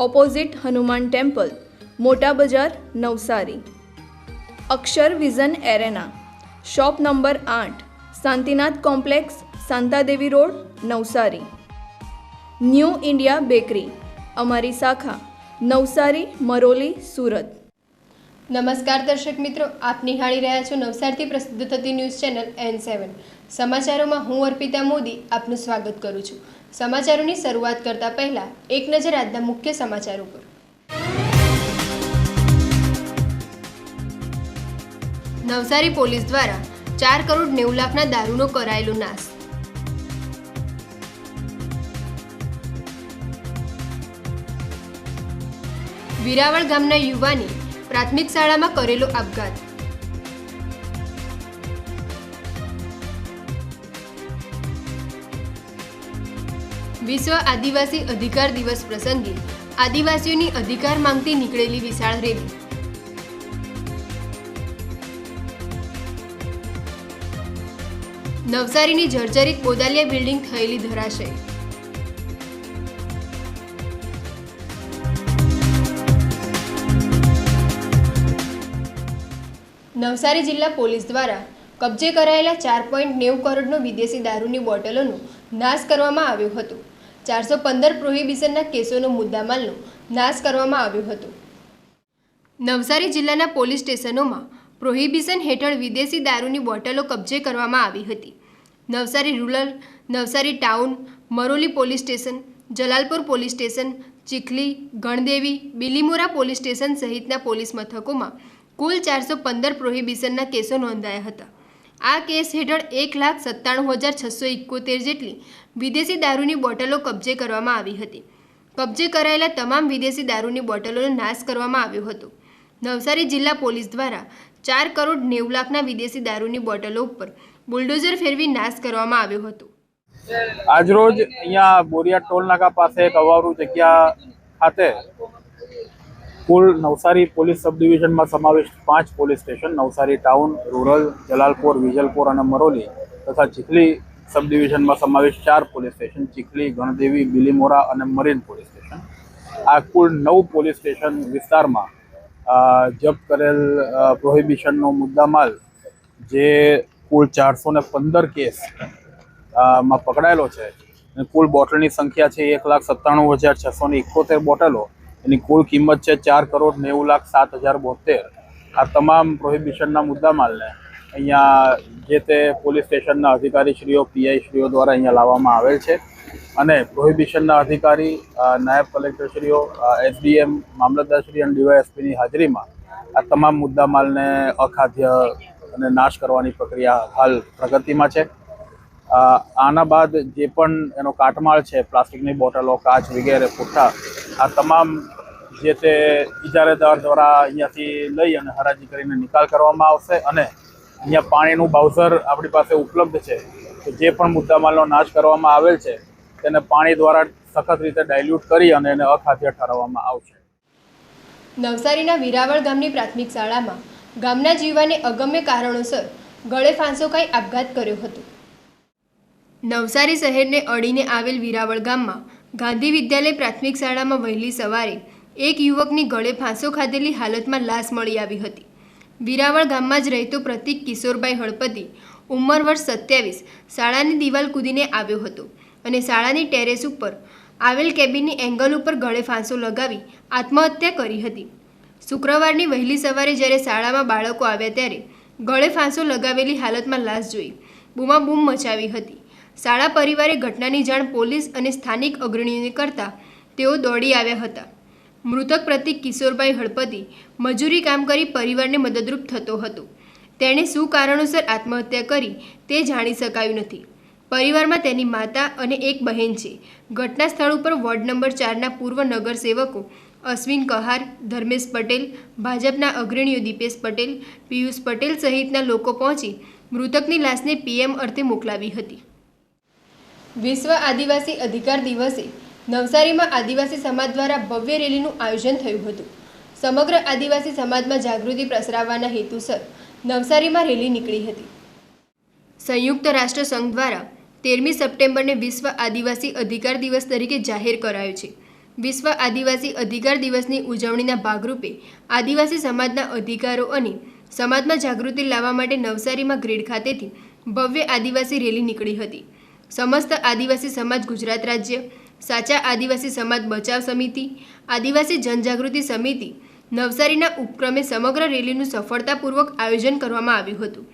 opposite Hanuman temple, Mota Bazar, Navsari. Akshar vision arena, shop number આઠ, Shantinath complex, Shantadevi road, Navsari. New India bakery, અમારી શાખા, નવસારી, મરોલી, સુરત. નમસ્કાર દર્શક મિત્રો, આપ નિહાળી રહ્યા છો નવસારથી પ્રસિદ્ધ થતી ન્યૂઝ ચેનલ એન સેવન. સમાચારોમાં હું અર્પિતા મોદી આપનું સ્વાગત કરું છું. સમાચારોની શરૂઆત કરતા પહેલા એક નજર આજના મુખ્ય સમાચારો પર નવસારી પોલીસ દ્વારા ચાર કરોડ નેવું લાખના દારૂનો કરાયેલો નાશ. વિરાવળ ગામના યુવાને પ્રાથમિક શાળામાં કરેલો આપઘાત. વિશ્વ આદિવાસી અધિકાર દિવસ પ્રસંગે આદિવાસીઓની અધિકાર માંગતી નીકળેલી વિશાળ રેલી. નવસારીની જર્જરિત બોદાલિયા બિલ્ડિંગ થયેલી ધરાશય. નવસારી જિલ્લા પોલીસ દ્વારા કબજે કરાયેલા ચાર પોઈન્ટ નેવું કરોડનો વિદેશી દારૂની બોટલોનો નાશ કરવામાં આવ્યો હતો. ચારસો પંદર પ્રોહિબિશનના કેસોનો મુદ્દામાલનો નાશ કરવામાં આવ્યો હતો. નવસારી જિલ્લાના પોલીસ સ્ટેશનોમાં પ્રોહિબિશન હેઠળ વિદેશી દારૂની બોટલો કબજે કરવામાં આવી હતી. Navsari rural, Navsari town, Maroli police station, Jalalpur police station, Chikhli, Gandevi, Bilimora police station સહિતના પોલીસ મથકોમાં કુલ ચારસો પંદર પ્રોહિબિશનના કેસો નોંધાયા હતા. આ કેસ હેઠળ એક લાખ સત્તાણું હજાર છસો એકોતેર જેટલી વિદેશી દારૂની બોટલો કબજે કરવામાં આવી હતી. કબજે કરાયેલા તમામ વિદેશી દારૂની બોટલોનો નાશ કરવામાં આવ્યો હતો. નવસારી જિલ્લા પોલીસ દ્વારા ચાર કરોડ નેવું લાખના વિદેશી દારૂની બોટલો ઉપર બુલડોઝર ફેરવી નાશ કરવામાં આવ્યો હતો. આજરોજ અહીંયા બોરિયા ટોલ નાકા પાસે એક અવારું જગ્યા ખાતે કુલ નવસારી પોલીસ સબ ડિવિઝનમાં સમાવિષ્ટ પાંચ police station, Navsari town, rural, Jalalpor, Vijalpor અને મરોલી તથા ચીખલી સબ ડિવિઝનમાં સમાવિષ્ટ ચાર પોલીસ સ્ટેશન, ચીખલી, ગણદેવી, બિલીમોરા અને મરીન પોલીસ સ્ટેશન. આ કુલ નવ પોલીસ સ્ટેશન વિસ્તારમાં જપ્ત કરેલ પ્રોહિબિશનનો મુદ્દામાલ જે કુલ ચારસો ને પંદર કેસમાં પકડાયેલો છે. કુલ બોટલની સંખ્યા છે એક લાખ સત્તાણું હજાર છસો ને બોટલો. એની કુલ કિંમત છે ચાર કરોડ નેવું લાખ સાત હજાર બોતેર. આ તમામ પ્રોહિબિશનના મુદ્દામાલને અહીંયા જે તે પોલીસ સ્ટેશનના અધિકારીશ્રીઓ, પીઆઈશ્રીઓ દ્વારા અહીંયા લાવવામાં આવેલ છે. અને પ્રોહિબિશનના અધિકારી નાયબ કલેક્ટરશ્રીઓ એસડીએમ, મામલતદારશ્રી અને ડીવાયએસપીની હાજરીમાં આ તમામ મુદ્દામાલને અખાદ્ય અને નાશ કરવાની પ્રક્રિયા હાલ પ્રગતિમાં છે. આના બાદ જે પણ એનો કાટમાળ છે, પ્લાસ્ટિકની બોટલો, કાચ વગેરે પુઠ્ઠા આ તમામ જે તે ઇજારેદાર દ્વારા અહીંયાથી લઈ અને હરાજી કરીને નિકાલ કરવામાં આવશે અને અહીંયા પાણીનું બાઉઝર આપણી પાસે ઉપલબ્ધ છે. તો જે પણ મુદ્દામાલનો નાશ કરવામાં આવેલ છે, તેને પાણી દ્વારા સખત રીતે ડાયલ્યુટ કરી અને એને અખાદ્ય ઠરાવવામાં આવશે. નવસારીના વિરાવળ ગામની પ્રાથમિક શાળામાં ગામના જીવાને અગમ્ય કારણોસર ગળે ફાંસો ખાઈ આપઘાત કર્યો હતો. નવસારી શહેરને અડીને આવેલ વિરાવળ ગામમાં ગાંધી વિદ્યાલય પ્રાથમિક શાળામાં વહેલી સવારે એક યુવકની ગળે ફાંસો ખાધેલી હાલતમાં લાશ મળી આવી હતી. વિરાવળ ગામમાં જ રહેતો પ્રતિક કિશોરભાઈ હળપતિ ઉંમર વર્ષ સત્યાવીસ, શાળાની દિવાલ કૂદીને આવ્યો હતો અને શાળાની ટેરેસ ઉપર આવેલ કેબિનની એંગલ ઉપર ગળે ફાંસો લગાવી આત્મહત્યા કરી હતી. શુક્રવારની વહેલી સવારે જ્યારે શાળામાં બાળકો આવ્યા ત્યારે ગળે ફાંસો લગાવેલી હાલતમાં લાશ જોઈ બૂમાબૂમ મચાવી હતી. શાળા પરિવારે ઘટનાની જાણ પોલીસ અને સ્થાનિક અગ્રણીઓને કરતા તેઓ દોડી આવ્યા હતા. મૃતક પ્રતિક કિશોરભાઈ હળપતિ મજૂરી કામ કરી પરિવારને મદદરૂપ થતો હતો. તેણે શું કારણોસર આત્મહત્યા કરી તે જાણી શકાયું નથી. પરિવારમાં તેની માતા અને એક બહેન છે. ઘટના સ્થળ ઉપર વોર્ડ નંબર ચારના પૂર્વ નગરસેવકો અશ્વિન કહાર, ધર્મેશ પટેલ, ભાજપના અગ્રણીઓ દીપેશ પટેલ, પિયુષ પટેલ સહિતના લોકો પહોંચી મૃતકની લાશને પીએમ અર્થે મોકલાવી હતી. વિશ્વ આદિવાસી અધિકાર દિવસે નવસારીમાં આદિવાસી સમાજ દ્વારા ભવ્ય રેલીનું આયોજન થયું હતું. સમગ્ર આદિવાસી સમાજમાં જાગૃતિ પ્રસરાવવાના હેતુસર નવસારીમાં રેલી નીકળી હતી. સંયુક્ત રાષ્ટ્ર સંઘ દ્વારા તેરમી સપ્ટેમ્બરને વિશ્વ આદિવાસી અધિકાર દિવસ તરીકે જાહેર કરાયો છે. વિશ્વ આદિવાસી અધિકાર દિવસની ઉજવણીના ભાગરૂપે આદિવાસી સમાજના અધિકારો અને સમાજમાં જાગૃતિ લાવવા માટે નવસારીમાં ગ્રેડ ખાતેથી ભવ્ય આદિવાસી રેલી નીકળી હતી. સમસ્ત આદિવાસી સમાજ ગુજરાત રાજ્ય, સાચા આદિવાસી સમાજ બચાવ સમિતિ, આદિવાસી જનજાગૃતિ સમિતિ, નવસારીના ઉપક્રમે સમગ્ર રેલીનું સફળતાપૂર્વક આયોજન કરવામાં આવ્યું હતું.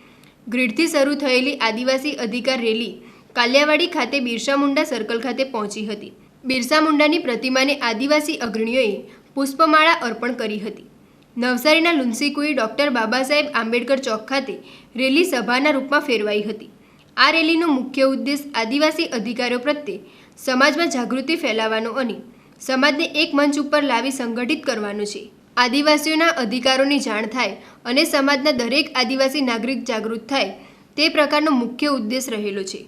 ગ્રીડથી શરૂ થયેલી આદિવાસી અધિકાર રેલી કાલિયાવાડી ખાતે બિરસા મુંડા સર્કલ ખાતે પહોંચી હતી. બિરસા મુંડાની પ્રતિમાને આદિવાસી અગ્રણીઓએ પુષ્પમાળા અર્પણ કરી હતી. નવસારીના લુન્સીકુઈ ડૉક્ટર બાબા સાહેબ આંબેડકર ચોક ખાતે રેલી સભાના રૂપમાં ફેરવાઈ હતી. આ રેલીનો મુખ્ય ઉદ્દેશ આદિવાસી અધિકારો પ્રત્યે સમાજમાં જાગૃતિ ફેલાવવાનો અને સમાજને એક મંચ ઉપર લાવી સંગઠિત કરવાનો છે. આદિવાસીઓના અધિકારોની જાણ થાય અને સમાજના દરેક આદિવાસી નાગરિક જાગૃત થાય તે પ્રકારનો મુખ્ય ઉદ્દેશ રહેલો છે.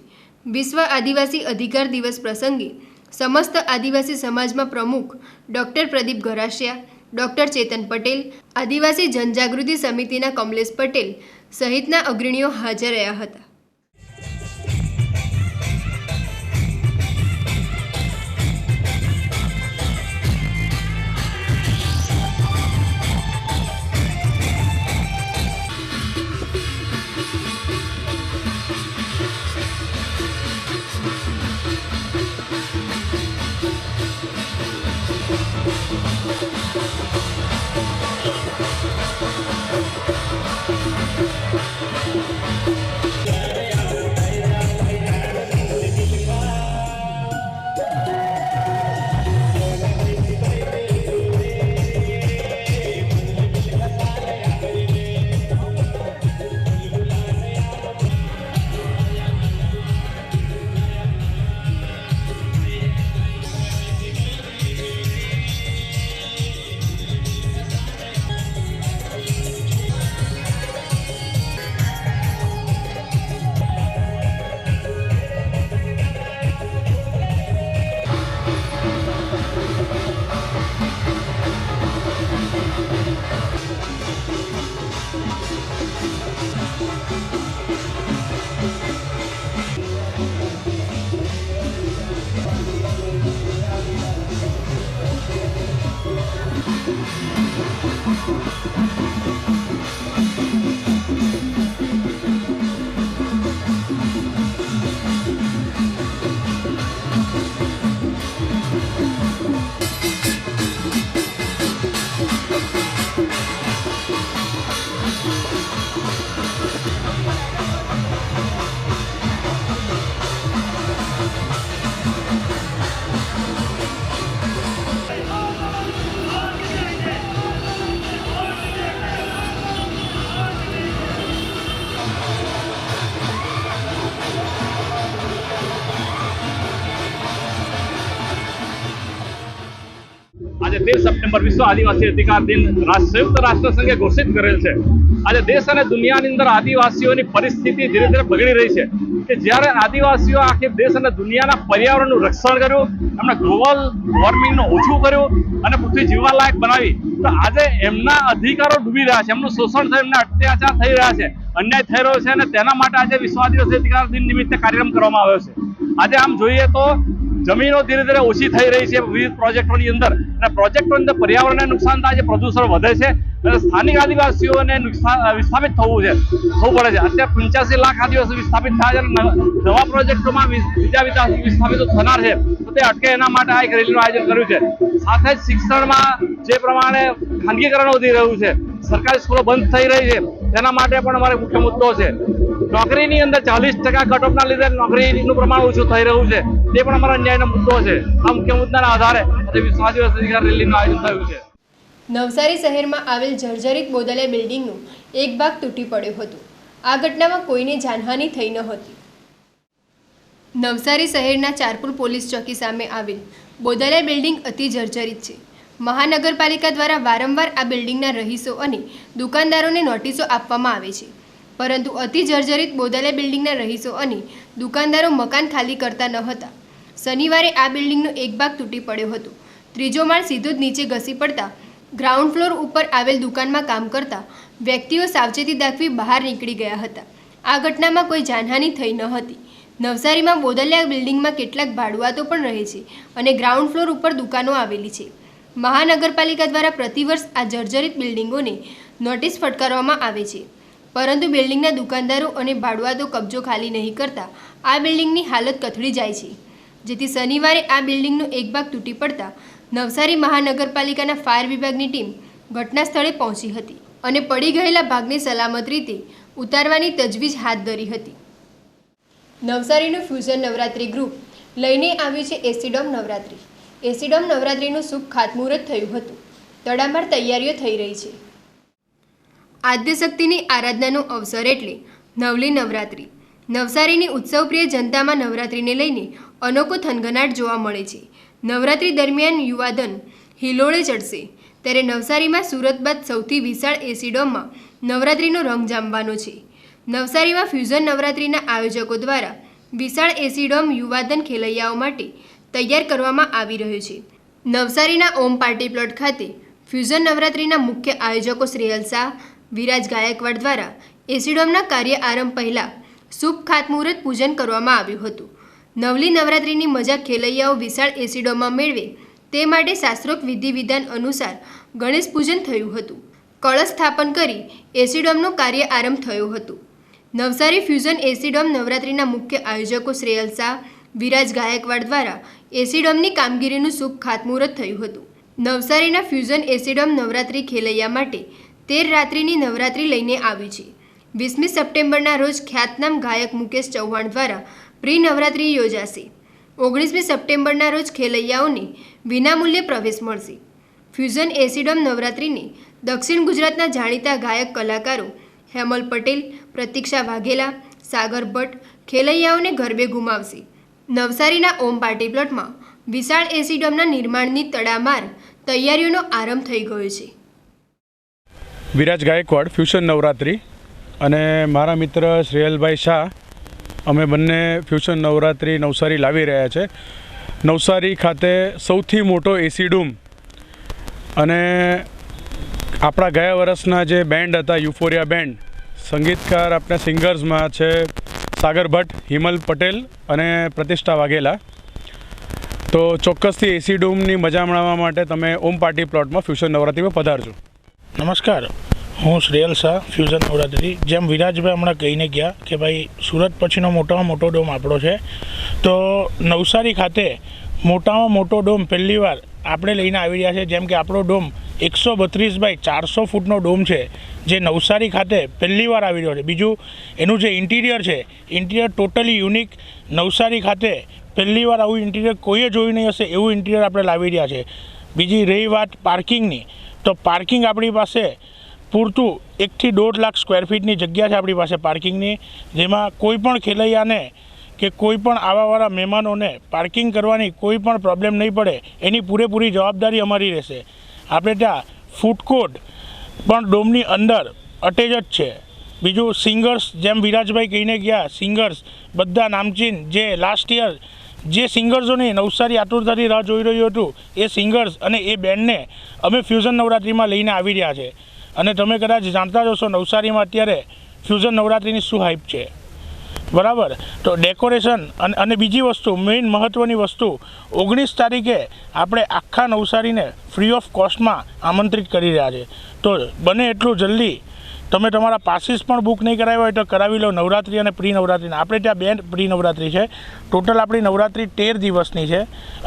વિશ્વ આદિવાસી અધિકાર દિવસ પ્રસંગે સમસ્ત આદિવાસી સમાજમાં પ્રમુખ ડૉક્ટર પ્રદીપ ગરાસિયા ડૉક્ટર ચેતન પટેલ, આદિવાસી જનજાગૃતિ સમિતિના કમલેશ પટેલ સહિતના અગ્રણીઓ હાજર રહ્યા હતા. フフフフ。આજે સપ્ટેમ્બર વિશ્વ આદિવાસી અધિકાર દિન સંયુક્ત રાષ્ટ્ર ઘોષિત કરેલ છે. આજે દેશ અને દુનિયાની અંદર આદિવાસીઓની પરિસ્થિતિ ધીરે ધીરે બગડી રહી છે કે જ્યારે આદિવાસીઓ આખી દેશ અને દુનિયાના પર્યાવરણનું રક્ષણ કર્યું, એમણે ગ્લોબલ વોર્મિંગનું ઓછું કર્યું અને પૃથ્વી જીવવાલાયક બનાવી, તો આજે એમના અધિકારો ડૂબી રહ્યા છે, એમનું શોષણ થયું, એમના અત્યાચાર થઈ રહ્યા છે, અન્યાય થઈ રહ્યો છે અને તેના માટે આજે વિશ્વ આદિવાસી અધિકાર દિન નિમિત્તે કાર્યક્રમ કરવામાં આવ્યો છે. આજે આમ જોઈએ તો જમીનો ધીરે ધીરે ઓછી થઈ રહી છે વિવિધ પ્રોજેક્ટોની અંદર. અને પ્રોજેક્ટોની અંદર પર્યાવરણને નુકસાન થાય છે, પ્રદૂષણ વધે છે, અને સ્થાનિક આદિવાસીઓને નુકસાન વિસ્થાપિત થવું છે, થવું પડે છે. અત્યારે પંચ્યાસી લાખ આદિવાસી વિસ્થાપિત થયા છે અને નવા પ્રોજેક્ટોમાં બીજા બીજા વિસ્થાપિતો થનાર છે. તો તે અટકે એના માટે આ એક રેલીનું આયોજન કર્યું છે. સાથે જ શિક્ષણમાં જે પ્રમાણે ખાનગીકરણ વધી રહ્યું છે, સરકારી સ્કૂલો બંધ થઈ રહી છે, તેના માટે પણ અમારે મુખ્ય મુદ્દો છે. નોકરીની અંદર ચાલીસ ટકા કટઓફના લીધે નોકરીનું પ્રમાણ ઓછું થઈ રહ્યું છે. તે પણ અમારા અન્યાયનો મુદ્દો છે. આ મુખ્ય મુદ્દાના આધારે આજે વિશ્વ દિવસ અધિકાર રેલીનું આયોજન થયું છે. નવસારી શહેરમાં આવેલ જર્જરિત બોદલે બિલ્ડિંગનું એક ભાગ તૂટી પડ્યો હતો. આ ઘટનામાં કોઈને જાનહાનિ થઈ ન હતી. નવસારી શહેરના ચારપુર પોલીસ ચોકી સામે આવેલ બોદલે બિલ્ડિંગ અતિ જર્જરિત છે. મહાનગરપાલિકા દ્વારા વારંવાર આ બિલ્ડિંગના રહીશો અને દુકાનદારોને નોટિસો આપવામાં આવે છે. પરંતુ અતિ જર્જરિત બોદાલિયા બિલ્ડિંગના રહીશો અને દુકાનદારો મકાન ખાલી કરતા ન હતા. શનિવારે આ બિલ્ડિંગનો એક ભાગ તૂટી પડ્યો હતો. ત્રીજો માળ સીધો જ નીચે ઘસી પડતા, ગ્રાઉન્ડ ફ્લોર ઉપર આવેલ દુકાનમાં કામ કરતા વ્યક્તિઓ સાવચેતી દાખવી બહાર નીકળી ગયા હતા. આ ઘટનામાં કોઈ જાનહાનિ થઈ ન હતી. નવસારીમાં બોદલિયા બિલ્ડિંગમાં કેટલાક ભાડુઆતો પણ રહે છે અને ગ્રાઉન્ડ ફ્લોર ઉપર દુકાનો આવેલી છે. મહાનગરપાલિકા દ્વારા પ્રતિવર્ષ આ જર્જરિત બિલ્ડિંગોને નોટિસ ફટકારવામાં આવે છે. પરંતુ બિલ્ડિંગના દુકાનદારો અને ભાડુઆતો કબજો ખાલી નહીં કરતા, આ બિલ્ડિંગની હાલત કથળી જાય છે. જેથી શનિવારે આ બિલ્ડિંગનો એક ભાગ તૂટી પડતા, નવસારી મહાનગરપાલિકાના ફાયર વિભાગની ટીમ ઘટના સ્થળે પહોંચી હતી અને પડી ગયેલા ભાગને સલામત રીતે ઉતારવાની તજવીજ હાથ ધરી હતી. નવસારીનું ફ્યુઝન નવરાત્રિ ગ્રુપ લઈને આવ્યું છે એસીડોમ નવરાત્રિ. એસીડોમ નવરાત્રિનું શુભ ખાતમુહૂર્ત થયું હતું. તડામાર તૈયારીઓ થઈ રહી છે. આદ્યશક્તિની આરાધનાનો અવસર એટલે નવલી નવરાત્રિ. નવસારીની ઉત્સવપ્રિય જનતામાં નવરાત્રિને લઈને અનોખો થનગનાટ જોવા મળે છે. નવરાત્રિ દરમિયાન યુવાધન હિલોળે ચડશે. ત્યારે નવસારીમાં સુરત બાદ સૌથી વિશાળ એસીડોમમાં નવરાત્રિનો રંગ જામવાનો છે. નવસારીમાં ફ્યુઝન નવરાત્રિના આયોજકો દ્વારા વિશાળ એસીડોમ યુવાધન ખેલૈયાઓ માટે તૈયાર કરવામાં આવી રહ્યો છે. નવસારીના ઓમ પાર્ટી પ્લોટ ખાતે ફ્યુઝન નવરાત્રિના મુખ્ય આયોજકો શ્રેયલ શાહ વિરાજ ગાયકવાડ દ્વારા એસીડોમના કાર્ય આરંભ પહેલાં શુભ ખાતમુહૂર્ત પૂજન કરવામાં આવ્યું હતું. નવલી નવરાત્રિની મજા ખેલૈયાઓ વિશાળ એસીડોમાં મેળવે તે માટે શાસ્ત્રોક્ત વિધિ વિધાન અનુસાર ગણેશ પૂજન થયું હતું. કળશ સ્થાપન કરી એસિડોમનું કાર્ય આરંભ થયો હતો. નવસારી ફ્યુઝન એસીડોમ નવરાત્રિના મુખ્ય આયોજકો શ્રેયલ શાહ, વિરાજ ગાયકવાડ દ્વારા એસીડોમની કામગીરીનું શુભ ખાતમુહૂર્ત થયું હતું. નવસારીના ફ્યુઝન એસીડોમ નવરાત્રિ ખેલૈયા માટે તેર રાત્રિની નવરાત્રિ લઈને આવી છે. વીસમી સપ્ટેમ્બરના રોજ ખ્યાતનામ ગાયક મુકેશ ચૌહાણ દ્વારા પ્રી નવરાત્રિ યોજાશે. ઓગણીસમી સપ્ટેમ્બરના રોજ ખેલૈયાઓને વિનામૂલ્યે પ્રવેશ મળશે. ફ્યુઝન એસિડમ નવરાત્રિને દક્ષિણ ગુજરાતના જાણીતા ગાયક કલાકારો હેમલ પટેલ, પ્રતીક્ષા વાઘેલા, સાગર ભટ્ટ ખેલૈયાઓને ગરબે ગુમાવશે. નવસારીના ઓમ પાર્ટી પ્લોટમાં વિશાળ એસિડમના નિર્માણની તડામાર તૈયારીઓનો આરંભ થઈ ગયો છે. વિરાજ ગાયકવાડ, ફ્યુશન નવરાત્રિ અને મારા મિત્ર શ્રેયલભાઈ શાહ, અમે બંને ફ્યુશન નવરાત્રિ નવસારી લાવી રહ્યા છે. નવસારી ખાતે સૌથી મોટો એસી ડૂમ અને આપણા ગયા વર્ષના જે બેન્ડ હતા, યુફોરિયા બેન્ડ, સંગીતકાર આપણા સિંગર્સમાં છે સાગર ભટ્ટ, હિમલ પટેલ અને પ્રતિષ્ઠા વાઘેલા. તો ચોક્કસથી એસી ડૂમની મજા માણવા માટે તમે ઓમ પાર્ટી પ્લોટમાં ફ્યુશન નવરાત્રિમાં પધારજો. નમસ્કાર. હું શ્રેયલ શાહ, ફ્યુઝન નવરાત્રી. જેમ વિરાજભાઈ હમણાં કહીને ગયા કે ભાઈ, સુરત પછીનો મોટામાં મોટો ડોમ આપણો છે. તો નવસારી ખાતે મોટામાં મોટો ડોમ પહેલીવાર આપણે લઈને આવી રહ્યા છે. જેમ કે આપણો ડોમ એકસો બત્રીસ બાય ચારસો ફૂટનો ડોમ છે, જે નવસારી ખાતે પહેલીવાર આવી રહ્યો છે. બીજું, એનું જે ઇન્ટિરિયર છે, ઇન્ટિરિયર ટોટલી યુનિક. નવસારી ખાતે પહેલીવાર આવું ઇન્ટિરિયર કોઈએ જોયું નહીં હશે, એવું ઇન્ટિરિયર આપણે લાવી રહ્યા છે. બીજી રહી વાત પાર્કિંગની. તો પાર્કિંગ આપણી પાસે પૂરતું એકથી દોઢ લાખ સ્ક્વેર ફીટની જગ્યા છે આપણી પાસે પાર્કિંગની, જેમાં કોઈ પણ ખેલૈયાને કે કોઈ પણ આવાવાળા મહેમાનોને પાર્કિંગ કરવાની કોઈ પણ પ્રોબ્લેમ નહીં પડે. એની પૂરેપૂરી જવાબદારી અમારી રહેશે. આપણે ત્યાં ફૂડ કોર્ટ પણ ડોમની અંદર અટેચ જ છે. બીજું સિંગર્સ જેમ વિરાજભાઈ કહીને ગયા સિંગર્સ બધા નામચીન જે લાસ્ટ યર જે સિંગર્સોની નવસારી આતુરતાથી રાહ જોઈ રહ્યું હતું, એ સિંગર્સ અને એ બેન્ડને અમે ફ્યુઝન નવરાત્રિમાં લઈને આવી રહ્યા છે. અને તમે કદાચ જાણતા જ હશો, નવસારીમાં અત્યારે ફ્યુઝન નવરાત્રિની શું હાઇપ છે. બરાબર? તો ડેકોરેશન અને બીજી વસ્તુ મેઇન મહત્ત્વની વસ્તુ, ઓગણીસ તારીખે આપણે આખા નવસારીને ફ્રી ઓફ કોસ્ટમાં આમંત્રિત કરી રહ્યા છે. તો બને એટલું જલ્દી તમે તમારા પાસીસ પણ બુક નહીં કરાવ્યા હોય તો કરાવી લો નવરાત્રિ અને પ્રી નવરાત્રિને આપણે ત્યાં બે પ્રી નવરાત્રિ છે. ટોટલ આપણી નવરાત્રિ તેર દિવસની છે.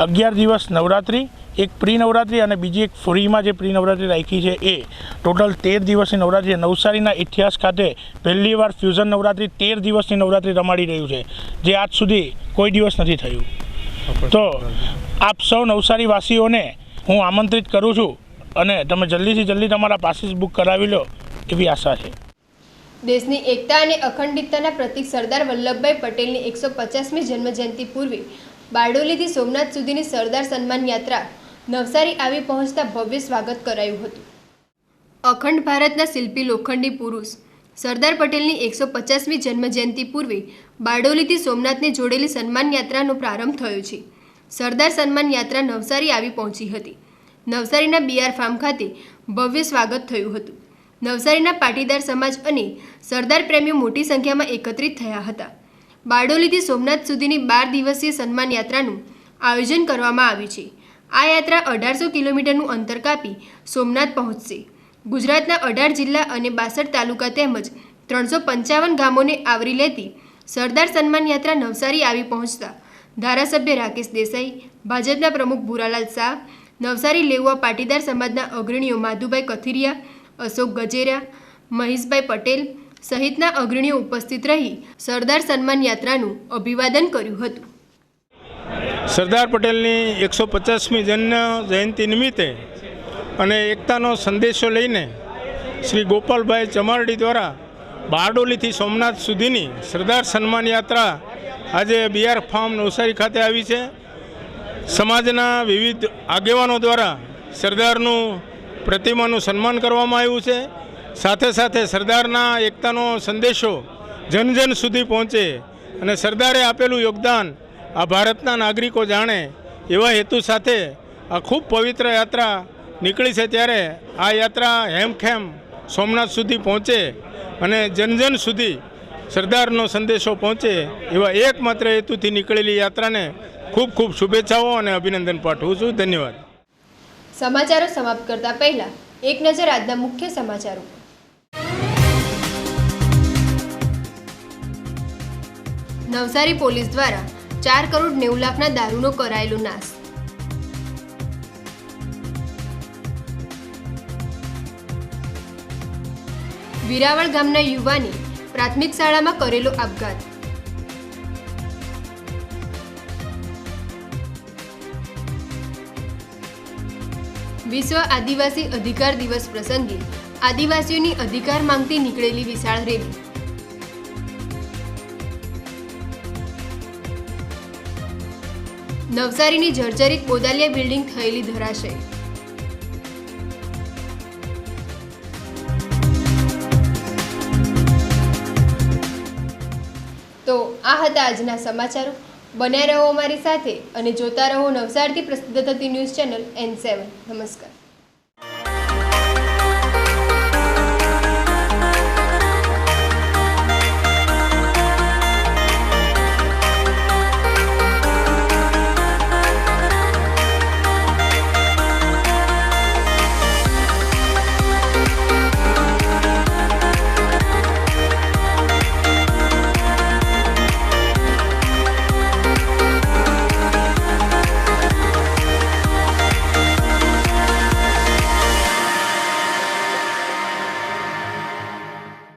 અગિયાર દિવસ નવરાત્રિ એક પ્રી નવરાત્રિ અને બીજી એક ફ્રીમાં જે પ્રી નવરાત્રિ રાખી છે એ. ટોટલ તેર દિવસની નવરાત્રિ નવસારીના ઇતિહાસ ખાતે પહેલીવાર ફ્યુઝન નવરાત્રિ તેર દિવસની નવરાત્રિ રમાડી રહ્યું છે. જે આજ સુધી કોઈ દિવસ નથી થયું. તો આપ સૌ નવસારી વાસીઓને હું આમંત્રિત કરું છું અને તમે જલ્દીથી જલ્દી તમારા પાસીસ બુક કરાવી લો. એવી આશા છે. દેશની એકતા અને અખંડિતતાના પ્રતિક સરદાર વલ્લભભાઈ પટેલની એકસો પચાસમી જન્મજયંતિ પૂર્વે બારડોલીથી સોમનાથ સુધીની સરદાર સન્માન યાત્રા નવસારી આવી પહોંચતા ભવ્ય સ્વાગત કરાયું હતું. અખંડ ભારતના શિલ્પી લોખંડી પુરુષ સરદાર પટેલની એકસો પચાસમી જન્મજયંતિ પૂર્વે બારડોલીથી સોમનાથને જોડેલી સન્માન યાત્રાનો પ્રારંભ થયો છે. સરદાર સન્માન યાત્રા નવસારી આવી પહોંચી હતી. નવસારીના બીઆર ફાર્મ ખાતે ભવ્ય સ્વાગત થયું હતું. નવસારીના પાટીદાર સમાજ અને સરદાર પ્રેમીઓ મોટી સંખ્યામાં એકત્રિત થયા હતા. બારડોલીથી સોમનાથ સુધીની બાર દિવસીય સન્માન યાત્રાનું આયોજન કરવામાં આવ્યું છે. આ યાત્રા અઢારસો કિલોમીટરનું અંતર કાપી સોમનાથ પહોંચશે. ગુજરાતના અઢાર જિલ્લા અને બાસઠ તાલુકા તેમજ ત્રણસો પંચાવન ગામોને આવરી લેતી સરદાર સન્માન યાત્રા નવસારી આવી પહોંચતા ધારાસભ્ય રાકેશ દેસાઈ, ભાજપના પ્રમુખ ભૂરાલાલ શાહ, નવસારી લેઉવા પાટીદાર સમાજના અગ્રણીઓ માધુભાઈ કથિરિયા અશોક ગજેરિયા, મહેશભાઈ પટેલ સહિતના અગ્રણીઓ ઉપસ્થિત રહી સરદાર સન્માન યાત્રાનું અભિવાદન કર્યું હતું. સરદાર પટેલની એકસો પચાસમી જન્મ જયંતિ નિમિત્તે અને એકતાનો સંદેશો લઈને શ્રી ગોપાલભાઈ ચમારડી દ્વારા બારડોલીથી સોમનાથ સુધીની સરદાર સન્માન યાત્રા આજે બીઆર ફાર્મ નવસારી ખાતે આવી છે. સમાજના વિવિધ આગેવાનો દ્વારા સરદારનું પ્રતિમાનું સન્માન કરવામાં આવ્યું છે. સાથે સાથે સરદારના એકતાનો સંદેશો જન જન સુધી પહોંચે અને સરદારે આપેલું યોગદાન આ ભારતના નાગરિકો જાણે એવા હેતુ સાથે આ ખૂબ પવિત્ર યાત્રા નીકળી છે ત્યારે આ યાત્રા હેમખેમ સોમનાથ સુધી પહોંચે અને જન જન સુધી સરદારનો સંદેશો પહોંચે એવા એકમાત્ર હેતુથી નીકળેલી યાત્રાને ખૂબ ખૂબ શુભેચ્છાઓ અને અભિનંદન પાઠવું છું. ધન્યવાદ. સમાચારો સમાપ્ત કરતા પહેલા એક નજર આજના મુખ્ય સમાચારો નવસારી પોલીસ દ્વારા ચાર કરોડ નેવું લાખના દારૂનો કરાયેલો નાશ. વિરાવળ ગામના યુવાને પ્રાથમિક શાળામાં કરેલો આપઘાત. વિશ્વ આદિવાસી અધિકાર દિવસ પ્રસંગે આદિવાસીઓની અધિકાર માંગતી નીકળેલી વિશાળ રેલી. નવસારીની જર્જરિત બોદાલિયા બિલ્ડિંગ થયેલી ધરાશય. તો આ હતા આજના સમાચારો. બન્યા રહો અમારી સાથે અને જોતા રહો નવસારથી પ્રસિદ્ધ થતી ન્યૂઝ ચેનલ એન સેવન નમસ્કાર.